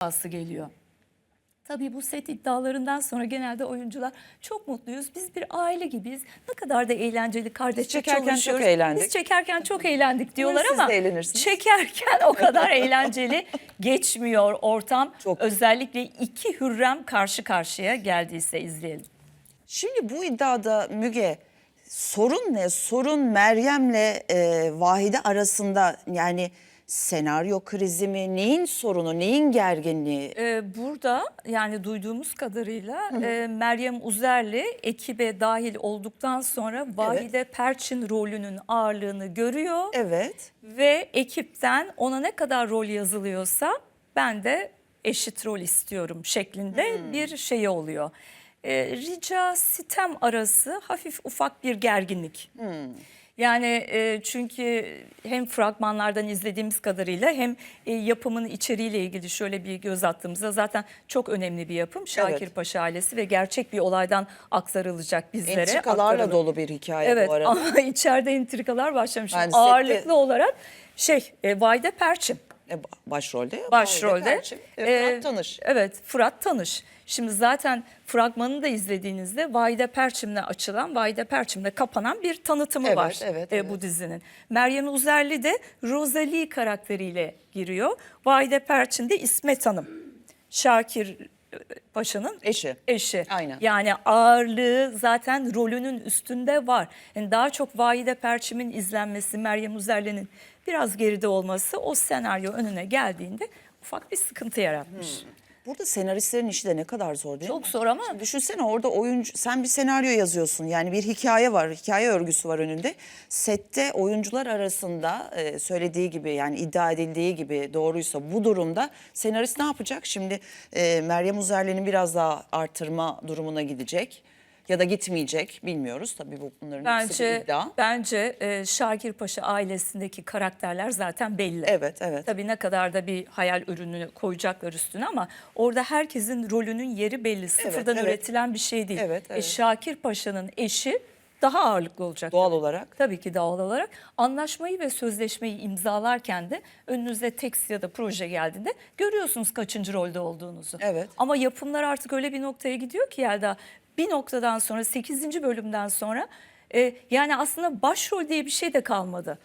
iddiası geliyor. Tabii bu set iddialarından sonra genelde oyuncular çok mutluyuz. Biz bir aile gibiyiz. Ne kadar da eğlenceli kardeşçe çekerken çok eğlendik. Biz çekerken çok eğlendik diyorlar siz ama de eğlenirsiniz. çekerken o kadar eğlenceli geçmiyor ortam. Çok. Özellikle iki hürrem karşı karşıya geldiyse izleyelim. Şimdi bu iddiada Müge sorun ne? Sorun Meryem'le e, Vahide arasında yani senaryo krizi mi? Neyin sorunu? Neyin gerginliği? Ee, burada yani duyduğumuz kadarıyla e, Meryem Uzerli ekibe dahil olduktan sonra Vahide Perçin rolünün ağırlığını görüyor. Evet. Ve ekipten ona ne kadar rol yazılıyorsa ben de eşit rol istiyorum şeklinde bir şey oluyor. Ee, rica sitem arası hafif ufak bir gerginlik. Yani e, çünkü hem fragmanlardan izlediğimiz kadarıyla hem e, yapımın içeriğiyle ilgili şöyle bir göz attığımızda zaten çok önemli bir yapım. Şakir Evet. Paşa ailesi ve gerçek bir olaydan aktarılacak bizlere. Entrikalarla aktarılır. dolu bir hikaye Evet bu arada. ama içeride entrikalar başlamış. Yani sette- Ağırlıklı olarak şey e, Vahide Perçim başrolde. ya, Vahide başrolde. Perçin. E, E, Fırat Tanış. Evet Fırat Tanış. Şimdi zaten fragmanını da izlediğinizde Vahide Perçim'le açılan, Vahide Perçim'le kapanan bir tanıtımı Evet, var evet, e, evet. bu dizinin. Meryem Uzerli de Rosalie karakteriyle giriyor. Vahide Perçin de İsmet Hanım. Şakir e, Paşa'nın Eşi. eşi. Aynen. Yani ağırlığı zaten rolünün üstünde var. Yani daha çok Vahide Perçim'in izlenmesi, Meryem Uzerli'nin biraz geride olması o senaryo önüne geldiğinde ufak bir sıkıntı yaratmış. Burada senaristlerin işi de ne kadar zor değil Çok mi? zor ama Şimdi düşünsene orada oyuncu sen bir senaryo yazıyorsun. Yani bir hikaye var, hikaye örgüsü var önünde. Sette oyuncular arasında e, söylediği gibi yani iddia edildiği gibi doğruysa bu durumda senarist ne yapacak? Şimdi e, Meryem Uzerli'nin biraz daha artırma durumuna gidecek ya da gitmeyecek bilmiyoruz. Tabii bu bunların hepsi bir bence iddia. bence e, Şakir Paşa ailesindeki karakterler zaten belli. Evet, evet. Tabii ne kadar da bir hayal ürünü koyacaklar üstüne ama orada herkesin rolünün yeri belli. Sıfırdan evet. üretilen bir şey değil. Evet, E, evet. Şakir Paşa'nın eşi daha ağırlıklı olacak. Doğal olarak. Tabii ki doğal olarak anlaşmayı ve sözleşmeyi imzalarken de önünüze tekst ya da proje geldiğinde görüyorsunuz kaçıncı rolde olduğunuzu. Evet. Ama yapımlar artık öyle bir noktaya gidiyor ki Yelda bir noktadan sonra 8. bölümden sonra e, yani aslında başrol diye bir şey de kalmadı.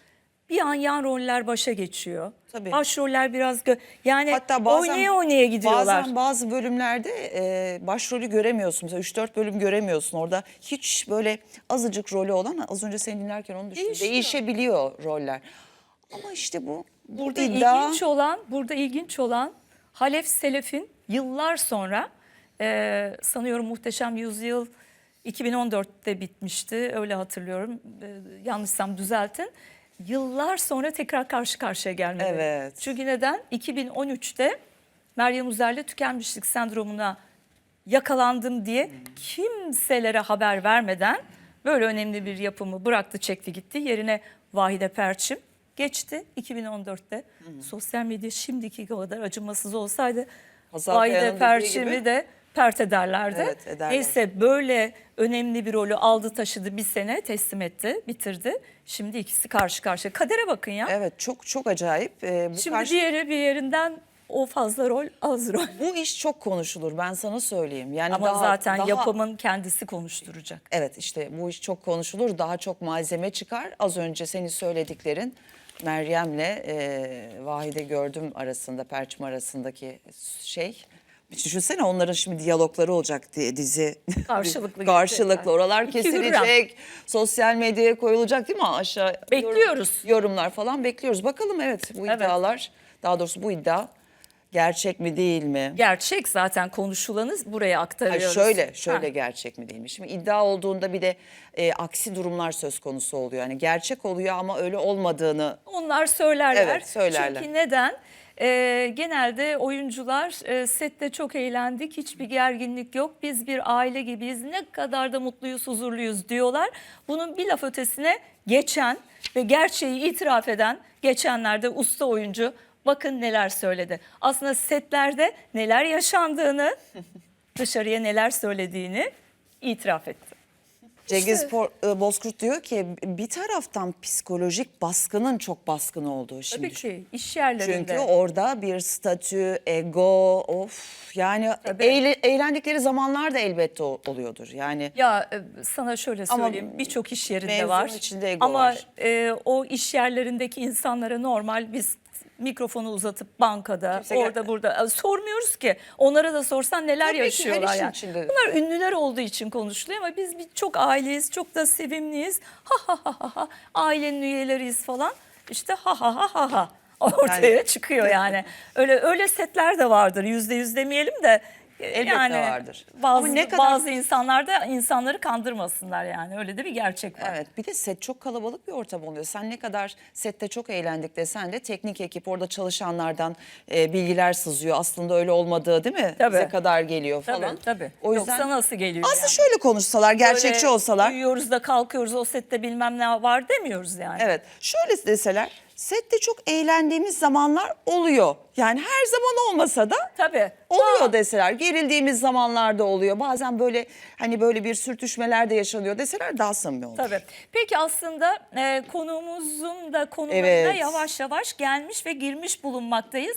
Bir an yan roller başa geçiyor. Tabii. Başroller biraz gö- yani Hatta bazen oynaya oynaya gidiyorlar. Bazen bazı bölümlerde e, başrolü göremiyorsun. Mesela 3-4 bölüm göremiyorsun. Orada hiç böyle azıcık rolü olan az önce seni dinlerken onu düşündüm. Değişiyor. Değişebiliyor roller. Ama işte bu Burada iddia ilginç olan, burada ilginç olan Halef Selef'in yıllar sonra e, sanıyorum Muhteşem Yüzyıl 2014'te bitmişti. Öyle hatırlıyorum. E, yanlışsam düzeltin. Yıllar sonra tekrar karşı karşıya gelmeleri. Evet. Çünkü neden? 2013'te Meryem Uzer'le tükenmişlik sendromuna yakalandım diye kimselere haber vermeden böyle önemli bir yapımı bıraktı çekti gitti. Yerine Vahide Perçim geçti 2014'te. Sosyal medya şimdiki kadar acımasız olsaydı Kaya'nın Vahide Perçim'i gibi. de pert ederlerdi. Evet, ederler. Neyse böyle önemli bir rolü aldı taşıdı bir sene teslim etti bitirdi. Şimdi ikisi karşı karşıya. Kadere bakın ya. evet çok çok acayip. E, bu Şimdi karşı- diğeri bir yerinden o fazla rol az rol. bu iş çok konuşulur ben sana söyleyeyim. Yani Ama daha- zaten daha- yapımın kendisi konuşturacak. Evet işte bu iş çok konuşulur. Daha çok malzeme çıkar. Az önce senin söylediklerin Meryem'le e, Vahide gördüm arasında, Perçim arasındaki şey. Düşünsene onların şimdi diyalogları olacak diye dizi. Karşılıklı Karşılıklı. Oralar İki kesilecek. Sosyal medyaya koyulacak değil mi? Aşağı yorum- Bekliyoruz. yorumlar falan bekliyoruz. Bakalım evet bu Evet. iddialar daha doğrusu bu iddia gerçek mi değil mi? Gerçek zaten konuşulanı buraya Hayır, aktarıyoruz. şöyle şöyle Ha. gerçek mi değil mi? Şimdi iddia olduğunda bir de e, aksi durumlar söz konusu oluyor. Yani gerçek oluyor ama öyle olmadığını Onlar söylerler. Evet, söylerler. Çünkü neden? Ee, genelde oyuncular e, sette çok eğlendik, hiçbir gerginlik yok. Biz bir aile gibiyiz, ne kadar da mutluyuz, huzurluyuz diyorlar. Bunun bir laf ötesine geçen ve gerçeği itiraf eden geçenlerde usta oyuncu bakın neler söyledi. Aslında setlerde neler yaşandığını, dışarıya neler söylediğini itiraf etti. Cengiz İşte- Por- e, Bozkurt diyor ki bir taraftan psikolojik baskının çok baskın olduğu şimdi. Tabii ki iş yerlerinde. Çünkü orada bir statü, ego, of yani eğle- eğlendikleri zamanlar da elbette oluyordur. Yani Ya e, sana şöyle söyleyeyim birçok iş yerinde var. içinde ego Ama var. e, o iş yerlerindeki insanlara normal biz mikrofonu uzatıp bankada Kimse orada gel- burada sormuyoruz ki. Onlara da sorsan neler Tabii ki, her yaşıyorlar işin yani. içinde. Bunlar ünlüler olduğu için konuşuluyor ama biz bir, çok aileyiz, çok da sevimliyiz. Ha ha ha ha ha. Ailenin üyeleriyiz falan. İşte ha ha ha ha ha. Ortaya Yani- çıkıyor yani. Öyle öyle setler de vardır. Yüzde yüz demeyelim de Elbette yani vardır. Bazı Ama ne kadar- bazı insanlar da insanları kandırmasınlar yani. Öyle de bir gerçek var. Evet bir de set çok kalabalık bir ortam oluyor. Sen ne kadar sette çok eğlendik desen de teknik ekip orada çalışanlardan e, bilgiler sızıyor. Aslında öyle olmadığı değil mi? Tabii. Bize kadar geliyor Tabii falan. tabii. O yüzden Yoksa nasıl geliyor aslında yani? şöyle konuşsalar, gerçekçi Böyle olsalar. Uyuyoruz da kalkıyoruz o sette bilmem ne var demiyoruz yani. Evet. Şöyle deseler sette çok eğlendiğimiz zamanlar oluyor. Yani her zaman olmasa da Tabii. oluyor Aa, deseler. Gerildiğimiz zamanlarda oluyor. Bazen böyle hani böyle bir sürtüşmeler de yaşanıyor deseler daha samimi olur. Tabii. Peki aslında e, konuğumuzun da konularına Evet. yavaş yavaş gelmiş ve girmiş bulunmaktayız.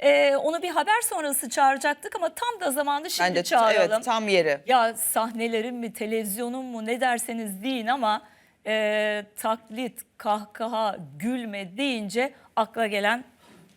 E, onu bir haber sonrası çağıracaktık ama tam da zamanı şimdi Ben de çağıralım. evet tam yeri. Ya sahnelerin mi, televizyonun mu ne derseniz deyin ama e, taklit, kahkaha, gülme deyince akla gelen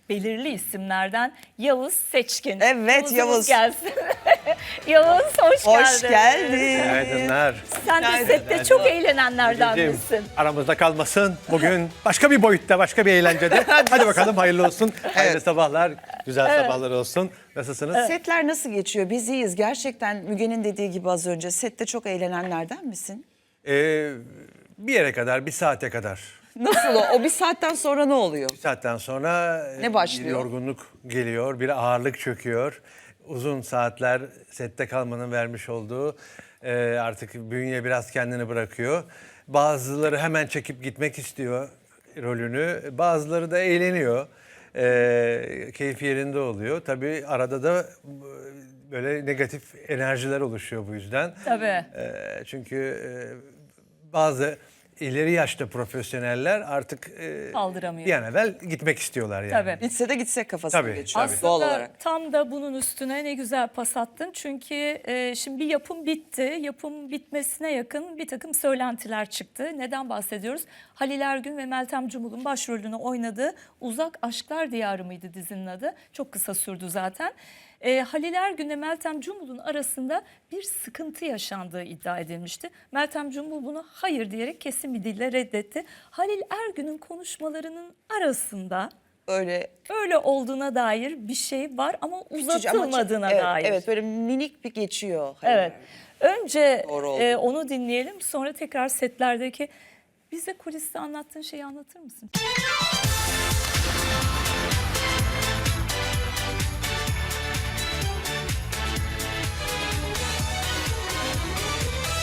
belirli isimlerden Yavuz Seçkin. Evet, Yavuz'umuz Yavuz. gelsin. Yavuz hoş, Hoş geldin. geldin. Günaydınlar. Sen de Günaydın. sette çok eğlenenlerden Cem, misin? Aramızda kalmasın. Bugün başka bir boyutta, başka bir eğlencede. Hadi bakalım hayırlı olsun. Hayırlı sabahlar, güzel sabahlar olsun. Nasılsınız? Setler nasıl geçiyor? Biz iyiyiz. Gerçekten Müge'nin dediği gibi az önce sette çok eğlenenlerden misin? Ee, bir yere kadar, bir saate kadar. Nasıl o? O bir saatten sonra ne oluyor? Bir saatten sonra Ne bir başlıyor? yorgunluk geliyor, bir ağırlık çöküyor. Uzun saatler sette kalmanın vermiş olduğu e, artık bünye biraz kendini bırakıyor. Bazıları hemen çekip gitmek istiyor rolünü, bazıları da eğleniyor. E, keyfi yerinde oluyor. Tabii arada da e, böyle negatif enerjiler oluşuyor bu yüzden. Tabii. E, çünkü e, bazı ileri yaşta profesyoneller artık e, Kaldıramıyor. bir an evvel gitmek istiyorlar yani. Tabii. Bitse de gitsek kafasına Tabii, geçiyor tabii. doğal Aslında olarak. tam da bunun üstüne ne güzel pas attın. Çünkü e, şimdi bir yapım bitti. Yapım bitmesine yakın bir takım söylentiler çıktı. Neden bahsediyoruz? Halil Ergün ve Meltem Cumhur'un başrolünü oynadığı Uzak Aşklar Diyarı mıydı dizinin adı? Çok kısa sürdü zaten. E, Halil Ergün Meltem Cumhur'un arasında bir sıkıntı yaşandığı iddia edilmişti. Meltem Cumhur bunu hayır diyerek kesin bir dille reddetti. Halil Ergün'ün konuşmalarının arasında Öyle öyle olduğuna dair bir şey var ama küçücük ama uzatılmadığına evet, dair. Evet böyle minik bir geçiyor. Evet. Önce e, onu dinleyelim sonra tekrar setlerdeki bize kuliste anlattığın şeyi anlatır mısın?